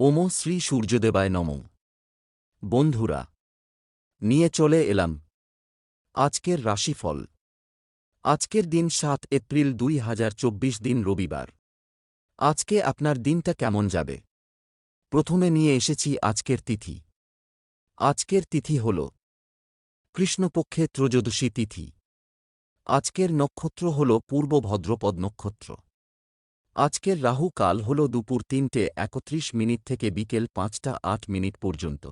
ওম শ্রী সূর্যদেবায় নম। বন্ধুরা, নিয়ে চলে এলাম আজকের রাশিফল। আজকের দিন সাত এপ্রিল দুই হাজার চব্বিশ দিন রবিবার। আজকে আপনার দিনটা কেমন যাবে? প্রথমে নিয়ে এসেছি আজকের তিথি। আজকের তিথি হল কৃষ্ণপক্ষে ত্রয়োদশী তিথি। আজকের নক্ষত্র হল পূর্ব ভদ্রপদ নক্ষত্র। আজকের রাহু কাল হল দুপুর তিনটে একত্রিশ মিনিট থেকে বিকেল পাঁচটা আট মিনিট পর্যন্ত।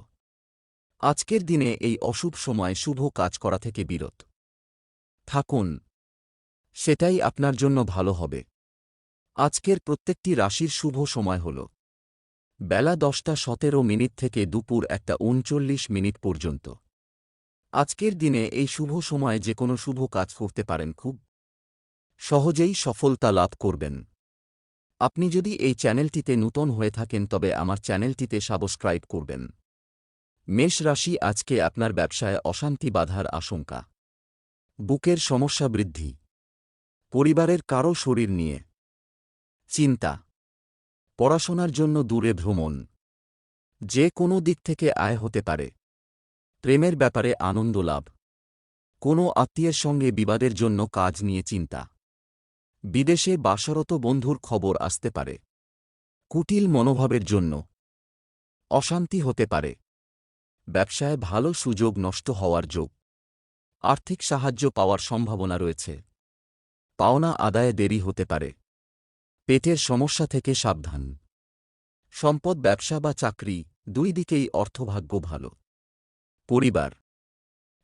আজকের দিনে এই অশুভ সময় শুভ কাজ করা থেকে বিরত। থাকুন। সেটাই আপনার জন্য ভালো হবে। আজকের প্রত্যেকটি রাশির শুভ সময় হল। বেলা দশটা সতেরো মিনিট থেকে দুপুর একটা উনচল্লিশ মিনিট পর্যন্ত। আজকের দিনে এই শুভ সময়ে যে কোনো শুভ কাজ করতে পারেন খুব। সহজেই সফলতা লাভ করবেন। আপনি যদি এই চ্যানেলটিতে নূতন হয়ে থাকেন, তবে আমার চ্যানেলটিতে সাবস্ক্রাইব করবেন। মেষ রাশি আজকে আপনার ব্যবসায় অশান্তি বাধার আশঙ্কা। বুকের সমস্যা বৃদ্ধি। পরিবারের কারও শরীর নিয়ে চিন্তা। পড়াশোনার জন্য দূরে ভ্রমণ। যে কোনো দিক থেকে আয় হতে পারে। প্রেমের ব্যাপারে আনন্দ লাভ। কোনো আত্মীয়ের সঙ্গে বিবাদের জন্য কাজ নিয়ে চিন্তা। বিদেশে বাসরত বন্ধুর খবর আসতে পারে। কুটিল মনোভাবের জন্য। অশান্তি হতে পারে। ব্যবসায় ভালো সুযোগ নষ্ট হওয়ার যোগ। আর্থিক সাহায্য পাওয়ার সম্ভাবনা রয়েছে। পাওনা আদায়ে দেরি হতে পারে। পেটের সমস্যা থেকে সাবধান। সম্পদ, ব্যবসা বা চাকরি দুই দিকেই অর্থভাগ্য ভালো। পরিবার।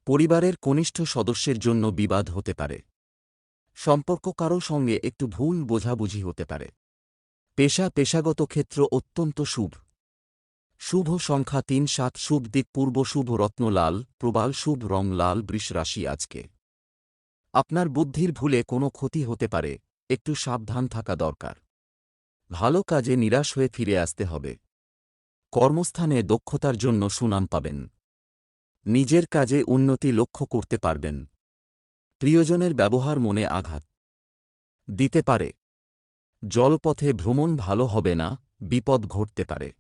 পরিবারের কনিষ্ঠ সদস্যের জন্য বিবাদ হতে পারে। সম্পর্ক কারও সঙ্গে একটু ভুল বোঝাবুঝি হতে পারে। পেশা পেশাগত ক্ষেত্র অত্যন্ত শুভ। শুভ সংখ্যা তিন সাত শুভ দিক পূর্ব শুভ রত্নলাল প্রবাল শুভ রং লাল বৃষ রাশি আজকে। আপনার বুদ্ধির ভুলে কোনো ক্ষতি হতে পারে, একটু সাবধান থাকা দরকার। ভালো কাজে নিরাশ হয়ে ফিরে আসতে হবে। কর্মস্থানে দক্ষতার জন্য সুনাম পাবেন। নিজের কাজে উন্নতি লক্ষ্য করতে পারবেন। প্রিয়জনের ব্যবহার মনে আঘাত। দিতে পারে। জলপথে ভ্রমণ ভালো হবে না, বিপদ ঘটতে পারে।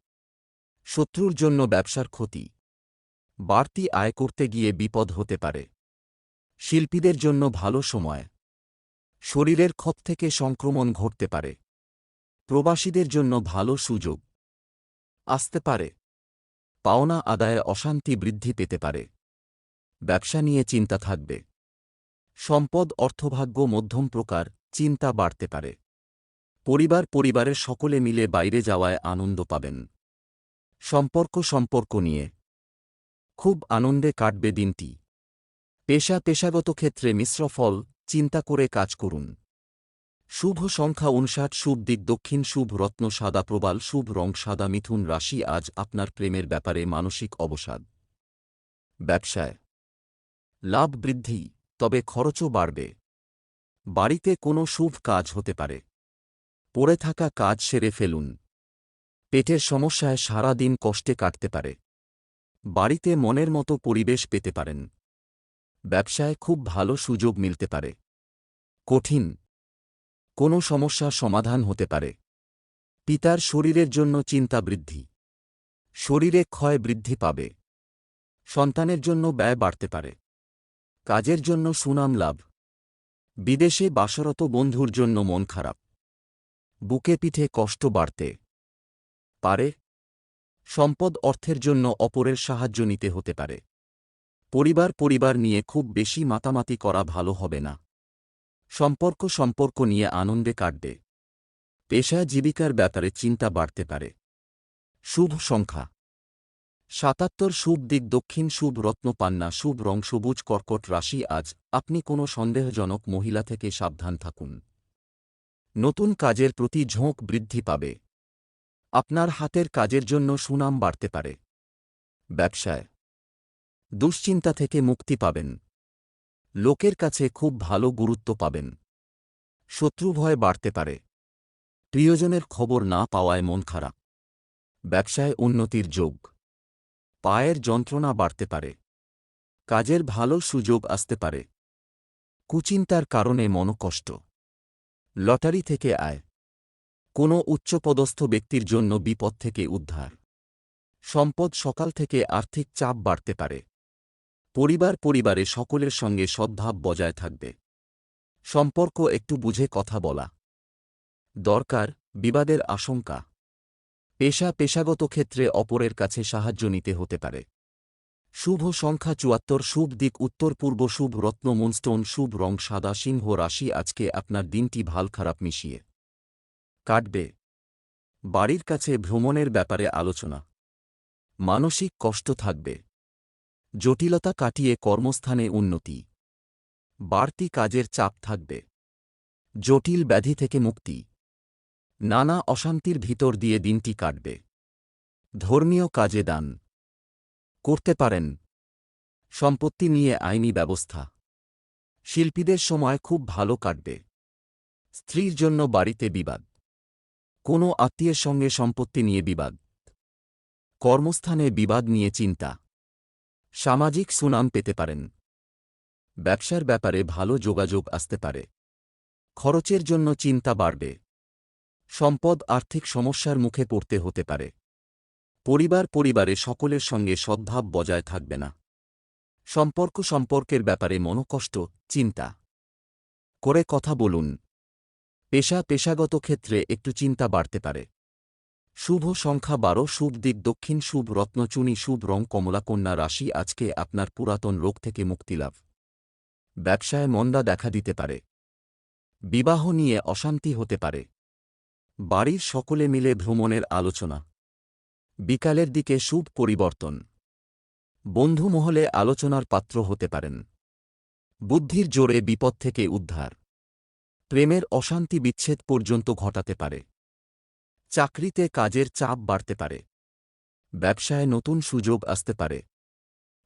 শত্রুর জন্য ব্যবসার ক্ষতি। বাড়তি আয় করতে গিয়ে বিপদ হতে পারে। শিল্পীদের জন্য ভালো সময়। শরীরের ক্ষত থেকে সংক্রমণ ঘটতে পারে। প্রবাসীদের জন্য ভালো সুযোগ। আসতে পারে। পাওনা আদায়ে অশান্তি বৃদ্ধি পেতে পারে। ব্যবসা নিয়ে চিন্তা থাকবে। সম্পদ, অর্থভাগ্য, মধ্যম প্রকার, চিন্তা বাড়তে পারে। পরিবার পরিবারের সকলে মিলে বাইরে যাওয়ায় আনন্দ পাবেন। সম্পর্ক সম্পর্ক নিয়ে। খুব আনন্দে কাটবে দিনটি। পেশা, পেশাগত ক্ষেত্রে মিশ্র ফল, চিন্তা করে কাজ করুন। শুভ সংখ্যা উনষাট শুভ দিক দক্ষিণ, শুভ রত্ন সাদা প্রবাল, শুভ রং সাদা মিথুন রাশি আজ আপনার প্রেমের ব্যাপারে মানসিক অবসাদ। ব্যবসায়। লাভ বৃদ্ধি। তবে খরচও বাড়বে। বাড়িতে কোনো শুভ কাজ হতে পারে। পড়ে থাকা কাজ সেরে ফেলুন। পেটের সমস্যায় সারা দিন কষ্টে কাটতে পারে। বাড়িতে মনের মতো পরিবেশ পেতে পারেন। ব্যবসায় খুব ভালো সুযোগ মিলতে পারে। কঠিন। কোনো সমস্যার সমাধান হতে পারে। পিতার শরীরের জন্য চিন্তা বৃদ্ধি। শরীরে ক্ষয় বৃদ্ধি পাবে। সন্তানের জন্য ব্যয় বাড়তে পারে। কাজের জন্য সুনাম লাভ। বিদেশে বাসরত বন্ধুর জন্য মন খারাপ। বুকে পিঠে কষ্ট বাড়তে। পারে। সম্পদ অর্থের জন্য অপরের সাহায্য নিতে হতে পারে। পরিবার পরিবার নিয়ে খুব বেশি মাতামাতি করা ভালো হবে না। সম্পর্ক সম্পর্ক নিয়ে আনন্দে কাটবে। পেশা জীবিকার ব্যাপারে চিন্তা বাড়তে পারে। শুভ সংখ্যা। সাতাত্তর শুভ দিক, দক্ষিণ শুভ রত্ন পান্না, শুভ রং, সবুজ কর্কট রাশি। আজ আপনি কোনো সন্দেহজনক মহিলা থেকে সাবধান থাকুন। নতুন কাজের প্রতি ঝোঁক বৃদ্ধি পাবে। আপনার হাতের কাজের জন্য সুনাম বাড়তে পারে। ব্যবসায় দুশ্চিন্তা থেকে মুক্তি পাবেন। লোকের কাছে খুব ভালো গুরুত্ব পাবেন। শত্রু ভয় বাড়তে পারে। প্রিয়জনের খবর না পাওয়ায় মন খারাপ। ব্যবসায় উন্নতির যোগ। পায়ের যন্ত্রণা বাড়তে পারে। কাজের ভালো সুযোগ আসতে পারে। কুচিন্তার কারণে মনকষ্ট। লটারি থেকে আয়। কোনো উচ্চপদস্থ ব্যক্তির জন্য বিপদ থেকে উদ্ধার। সম্পদ সকাল থেকে আর্থিক চাপ বাড়তে পারে। পরিবার পরিবারে সকলের সঙ্গে সদ্ভাব বজায় থাকবে। সম্পর্ক একটু বুঝে কথা বলা। দরকার, বিবাদের আশঙ্কা। পেশা পেশাগত ক্ষেত্রে অপরের কাছে সাহায্য নিতে হতে পারে। শুভ সংখ্যা চুয়াত্তর, শুভ দিক উত্তর পূর্ব, শুভ রত্ন, মুনস্টোন, শুভ রং, সাদা, সিংহ রাশি, আজকে আপনার দিনটি ভালো খারাপ মিশিয়ে। কাটবে। বাড়ির কাছে ভ্রমণের ব্যাপারে আলোচনা। মানসিক কষ্ট থাকবে। জটিলতা কাটিয়ে কর্মস্থানে উন্নতি। বাড়তি কাজের চাপ থাকবে। জটিল ব্যাধি থেকে মুক্তি। নানা অশান্তির ভিতর দিয়ে দিনটি কাটবে। ধর্মীয় কাজে দান। করতে পারেন। সম্পত্তি নিয়ে আইনি ব্যবস্থা। শিল্পীদের সময় খুব ভালো কাটবে। স্ত্রীর জন্য বাড়িতে বিবাদ। কোনো আত্মীয়ের সঙ্গে সম্পত্তি নিয়ে বিবাদ। কর্মস্থানে বিবাদ নিয়ে চিন্তা। সামাজিক সুনাম পেতে পারেন। ব্যবসার ব্যাপারে ভালো যোগাযোগ আসতে পারে। খরচের জন্য চিন্তা বাড়বে। সম্পদ আর্থিক সমস্যার মুখে পড়তে হতে পারে। পরিবার পরিবারে সকলের সঙ্গে সদ্ভাব বজায় থাকবে না। সম্পর্ক সম্পর্কের ব্যাপারে মনোকষ্ট, চিন্তা। করে কথা বলুন। পেশা পেশাগত ক্ষেত্রে একটু চিন্তা বাড়তে পারে। শুভ সংখ্যা বারো, শুভ দিক দক্ষিণ, শুভ রত্নচুনি শুভ রং কমলাকন্যা রাশি আজকে আপনার পুরাতন রোগ থেকে মুক্তিলাভ ব্যবসায় মন্দা দেখা দিতে পারে। বিবাহ নিয়ে অশান্তি হতে পারে। বাড়ির সকলে মিলে ভ্রমণের আলোচনা। বিকালের দিকে শুভ পরিবর্তন। বন্ধু মহলে আলোচনার পাত্র হতে পারেন। বুদ্ধির জোরে বিপদ থেকে উদ্ধার। প্রেমের অশান্তি বিচ্ছেদ পর্যন্ত ঘটাতে পারে। চাকরিতে কাজের চাপ বাড়তে পারে। ব্যবসায় নতুন সুযোগ আসতে পারে।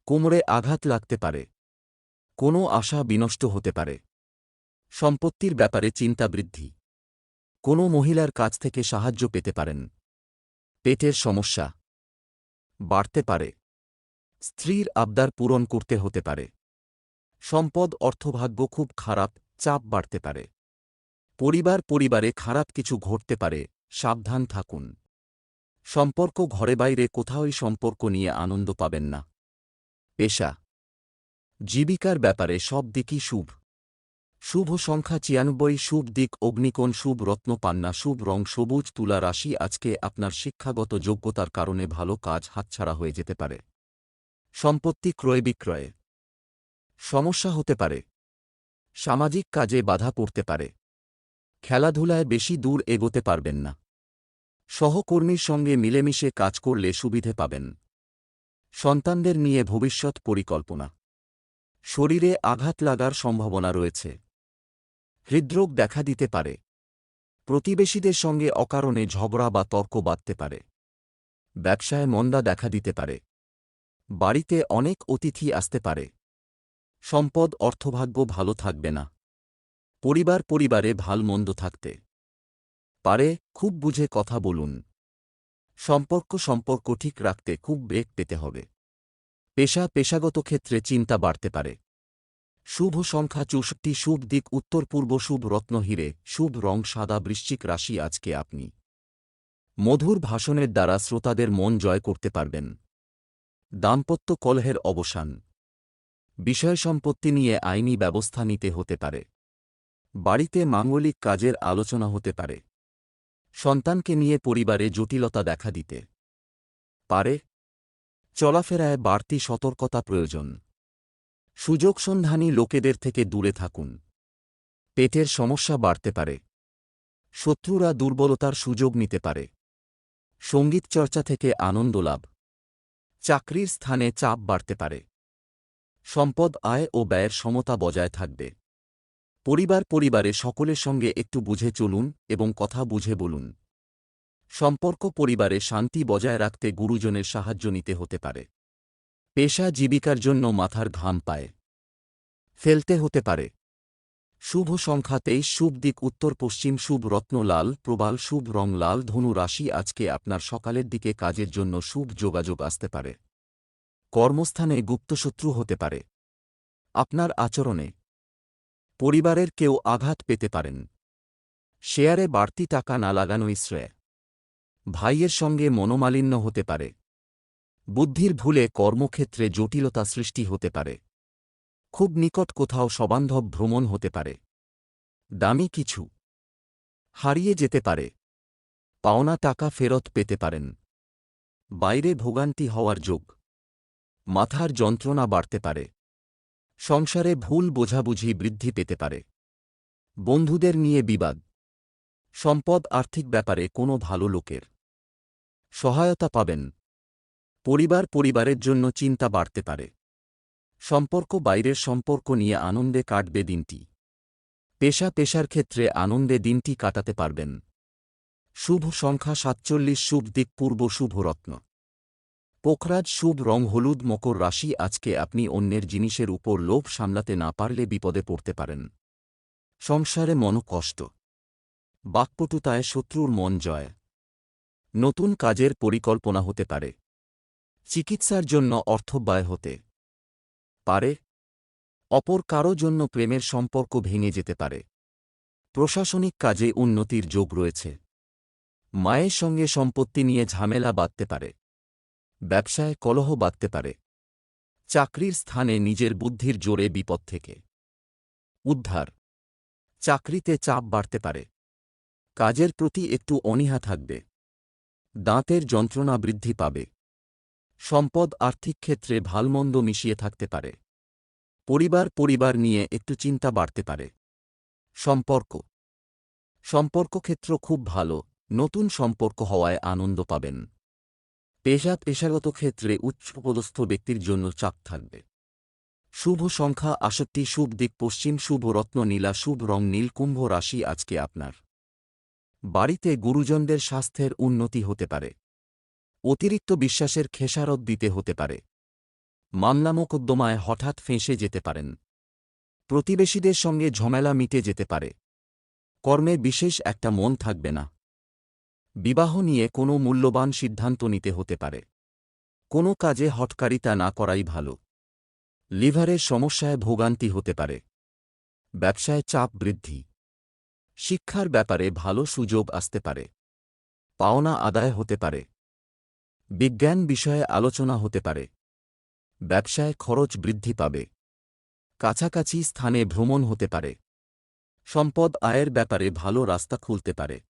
কোমরে আঘাত লাগতে পারে। কোনো আশা বিনষ্ট হতে পারে। সম্পত্তির ব্যাপারে চিন্তা বৃদ্ধি। কোনো মহিলার কাছ থেকে সাহায্য পেতে পারেন। পেটের সমস্যা বাড়তে পারে। স্ত্রীর আবদার পূরণ করতে হতে পারে। সম্পদ অর্থভাগ্য খুব খারাপ, চাপ বাড়তে পারে। পরিবার পরিবারে খারাপ কিছু ঘটতে পারে, সাবধান থাকুন। সম্পর্ক ঘরে বাইরে কোথাওই সম্পর্ক নিয়ে আনন্দ পাবেন না। পেশা জীবিকার ব্যাপারে সব দিকই শুভ। শুভ সংখ্যা ছিয়ানব্বই, শুভ দিক, অগ্নিকোণ, শুভ রত্ন, পান্না, শুভ রং, সবুজ, তুলা রাশি, আজকে আপনার শিক্ষাগত যোগ্যতার কারণে ভালো কাজ হাতছাড়া হয়ে যেতে পারে। সম্পত্তি ক্রয় বিক্রয়ে। সমস্যা হতে পারে। সামাজিক কাজে বাধা পড়তে পারে। খেলাধুলায় বেশি দূর এগোতে পারবেন না। সহকর্মীর সঙ্গে মিলেমিশে কাজ করলে সুবিধে পাবেন। সন্তানদের নিয়ে ভবিষ্যৎ পরিকল্পনা। শরীরে আঘাত লাগার সম্ভাবনা রয়েছে। হৃদরোগ দেখা দিতে পারে। প্রতিবেশীদের সঙ্গে অকারণে ঝগড়া বা তর্ক বাঁধতে পারে। ব্যবসায় মন্দা দেখা দিতে পারে। বাড়িতে অনেক অতিথি আসতে পারে। সম্পদ, অর্থভাগ্য ভালো থাকবে না। পরিবার পরিবারে ভালো মন্দ থাকতে পারে, খুব বুঝে কথা বলুন। সম্পর্ক সম্পর্ক ঠিক রাখতে খুব বেগ পেতে হবে। পেশা পেশাগত ক্ষেত্রে চিন্তা বাড়তে পারে। শুভ সংখ্যা চৌষট্টি, শুভ দিক উত্তর পূর্ব, শুভ রত্ন হিরে, শুভ রং সাদা, বৃশ্চিক রাশি আজকে আপনি। মধুর ভাষণের দ্বারা শ্রোতাদের মন জয় করতে পারবেন। দাম্পত্য কলহের অবসান। বিষয় সম্পত্তি নিয়ে আইনি ব্যবস্থা নিতে হতে পারে। বাড়িতে মাঙ্গলিক কাজের আলোচনা হতে পারে। সন্তানকে নিয়ে পরিবারে জটিলতা দেখা দিতে পারে। চলাফেরায় বাড়তি সতর্কতা প্রয়োজন। সুযোগ সন্ধানী লোকেদের থেকে দূরে থাকুন। পেটের সমস্যা বাড়তে পারে। শত্রুরা দুর্বলতার সুযোগ নিতে পারে। সংগীত চর্চা থেকে আনন্দ লাভ। চাকরির স্থানে চাপ বাড়তে পারে। সম্পদ আয় ও ব্যয়ের সমতা বজায় থাকবে। পরিবার পরিবারে সকলের সঙ্গে একটু বুঝে চলুন এবং কথা বুঝে বলুন। সম্পর্ক পরিবারে শান্তি বজায় রাখতে গুরুজনের সাহায্য নিতে হতে পারে। পেশা জীবিকার জন্য মাথার ঘাম পায়। ফেলতে হতে পারে। শুভ সংখ্যা তেইশ, শুভ দিক উত্তর পশ্চিম, শুভ রত্ন লাল, প্রবাল, শুভ রং লাল, ধনু রাশি আজকে আপনার সকালের দিকে কাজের জন্য শুভ যোগাযোগ আসতে পারে। কর্মস্থানে গুপ্তশত্রু হতে পারে। আপনার আচরণে পরিবারের কেউ আঘাত পেতে পারেন। শেয়ারে বাড়তি টাকা না লাগানোই শ্রেয়। ভাইয়ের সঙ্গে মনোমালিন্য হতে পারে। বুদ্ধির ভুলে কর্মক্ষেত্রে জটিলতা সৃষ্টি হতে পারে। খুব নিকট কোথাও সবান্ধব ভ্রমণ হতে পারে। দামি কিছু হারিয়ে যেতে পারে। পাওনা টাকা ফেরত পেতে পারেন। বাইরে ভোগান্তি হওয়ার যোগ। মাথার যন্ত্রণা বাড়তে পারে। সংসারে ভুল বোঝাবুঝি বৃদ্ধি পেতে পারে। বন্ধুদের নিয়ে বিবাদ। সম্পদ আর্থিক ব্যাপারে কোনো ভালো লোকের সহায়তা পাবেন। পরিবার পরিবারের জন্য চিন্তা বাড়তে পারে। সম্পর্ক বাইরের সম্পর্ক নিয়ে আনন্দে কাটবে দিনটি। পেশা পেশার ক্ষেত্রে আনন্দে দিনটি কাটাতে পারবেন। শুভ সংখ্যা সাতচল্লিশ, শুভ দিক পূর্ব, শুভ রত্ন। পোখরাজ, শুভ রং, হলুদ, মকর রাশি, আজকে আপনি অন্যের জিনিসের উপর লোভ সামলাতে না পারলে বিপদে পড়তে পারেন। সংসারে মনকষ্ট বাকপটুতায় শত্রুর মন জয়। নতুন কাজের পরিকল্পনা হতে পারে। চিকিৎসার জন্য অর্থব্যয় হতে পারে। অপর কারও জন্য প্রেমের সম্পর্ক ভেঙে যেতে পারে। প্রশাসনিক কাজে উন্নতির যোগ রয়েছে। মায়ের সঙ্গে সম্পত্তি নিয়ে ঝামেলা বাঁধতে পারে। ব্যবসায় কলহ বাঁধতে পারে। চাকরির স্থানে নিজের বুদ্ধির জোরে বিপদ থেকে উদ্ধার। চাকরিতে চাপ বাড়তে পারে। কাজের প্রতি একটু অনীহা থাকবে। দাঁতের যন্ত্রণা বৃদ্ধি পাবে। সম্পদ আর্থিক ক্ষেত্রে ভালমন্দ মিশিয়ে থাকতে পারে। পরিবার পরিবার নিয়ে একটু চিন্তা বাড়তে পারে। সম্পর্ক। সম্পর্ক ক্ষেত্র খুব ভালো, নতুন সম্পর্ক হওয়ায় আনন্দ পাবেন। পেশা পেশাগত ক্ষেত্রে উচ্চপদস্থ ব্যক্তির জন্য চাপ থাকবে। শুভ সংখ্যা আষট্টি, শুভ দিক পশ্চিম, শুভ রত্ন নীলা, শুভ রং নীল, কুম্ভ রাশি আজকে আপনার। বাড়িতে গুরুজনদের স্বাস্থ্যের উন্নতি হতে পারে। অতিরিক্ত বিশ্বাসের খেসারত দিতে হতে পারে। মামলা মোকদ্দমায় হঠাৎ ফেঁসে যেতে পারেন। প্রতিবেশীদের সঙ্গে ঝমেলা মিটে যেতে পারে। কর্মে বিশেষ একটা মন থাকবে না। বিবাহ নিয়ে কোনো মূল্যবান সিদ্ধান্ত নিতে হতে পারে। কোনো কাজে হটকারিতা না করাই ভালো। লিভারের সমস্যায় ভোগান্তি হতে পারে। ব্যবসায় চাপ বৃদ্ধি। শিক্ষার ব্যাপারে ভালো সুযোগ আসতে পারে। পাওনা আদায় হতে পারে। বিজ্ঞান বিষয়ে আলোচনা হতে পারে। ব্যবসায় খরচ বৃদ্ধি পাবে। কাছাকাছি স্থানে ভ্রমণ হতে পারে। সম্পদ আয়ের ব্যাপারে ভালো রাস্তা খুলতে পারে।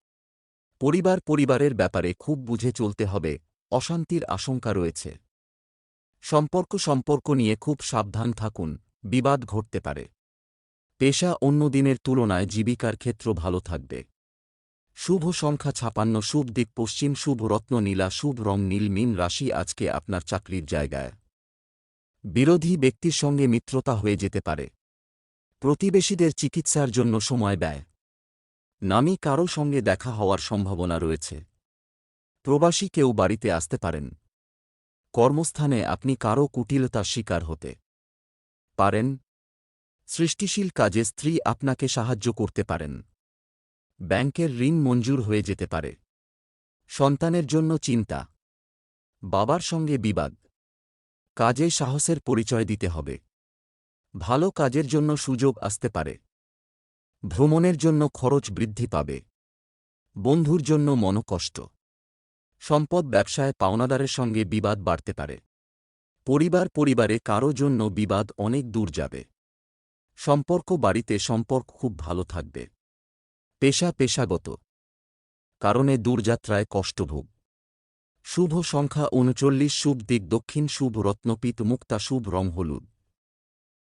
পরিবার পরিবারের ব্যাপারে খুব বুঝে চলতে হবে, অশান্তির আশঙ্কা রয়েছে। সম্পর্ক সম্পর্ক নিয়ে খুব সাবধান থাকুন, বিবাদ ঘটতে পারে। পেশা অন্য দিনের তুলনায় জীবিকার ক্ষেত্র ভালো থাকবে। শুভ সংখ্যা ছাপান্ন, শুভ দিক পশ্চিম, শুভ রত্ন নীলা, শুভ রং নীল, মিন রাশি আজকে আপনার চাকরির জায়গায়। বিরোধী ব্যক্তির সঙ্গে মিত্রতা হয়ে যেতে পারে। প্রতিবেশীদের চিকিৎসার জন্য সময় ব্যয়। নামি কারও সঙ্গে দেখা হওয়ার সম্ভাবনা রয়েছে। প্রবাসী কেউ বাড়িতে আসতে পারেন। কর্মস্থানে আপনি কারও কুটিলতার শিকার হতে পারেন। সৃষ্টিশীল কাজে স্ত্রী আপনাকে সাহায্য করতে পারেন। ব্যাংকের ঋণ মঞ্জুর হয়ে যেতে পারে। সন্তানের জন্য চিন্তা। বাবার সঙ্গে বিবাদ। কাজে সাহসের পরিচয় দিতে হবে। ভালো কাজের জন্য সুযোগ আসতে পারে। ভ্রমণের জন্য খরচ বৃদ্ধি পাবে। বন্ধুর জন্য মনকষ্ট। সম্পদ ব্যবসায় পাওনাদারের সঙ্গে বিবাদ বাড়তে পারে। পরিবার পরিবারে কারও জন্য বিবাদ অনেক দূর যাবে। সম্পর্ক বাড়িতে সম্পর্ক খুব ভালো থাকবে। পেশা পেশাগত। কারণে দূরযাত্রায় কষ্টভোগ। শুভ সংখ্যা উনচল্লিশ, শুভ দিক দক্ষিণ, শুভ রত্নপিত, মুক্তা, শুভ রং হলুদ।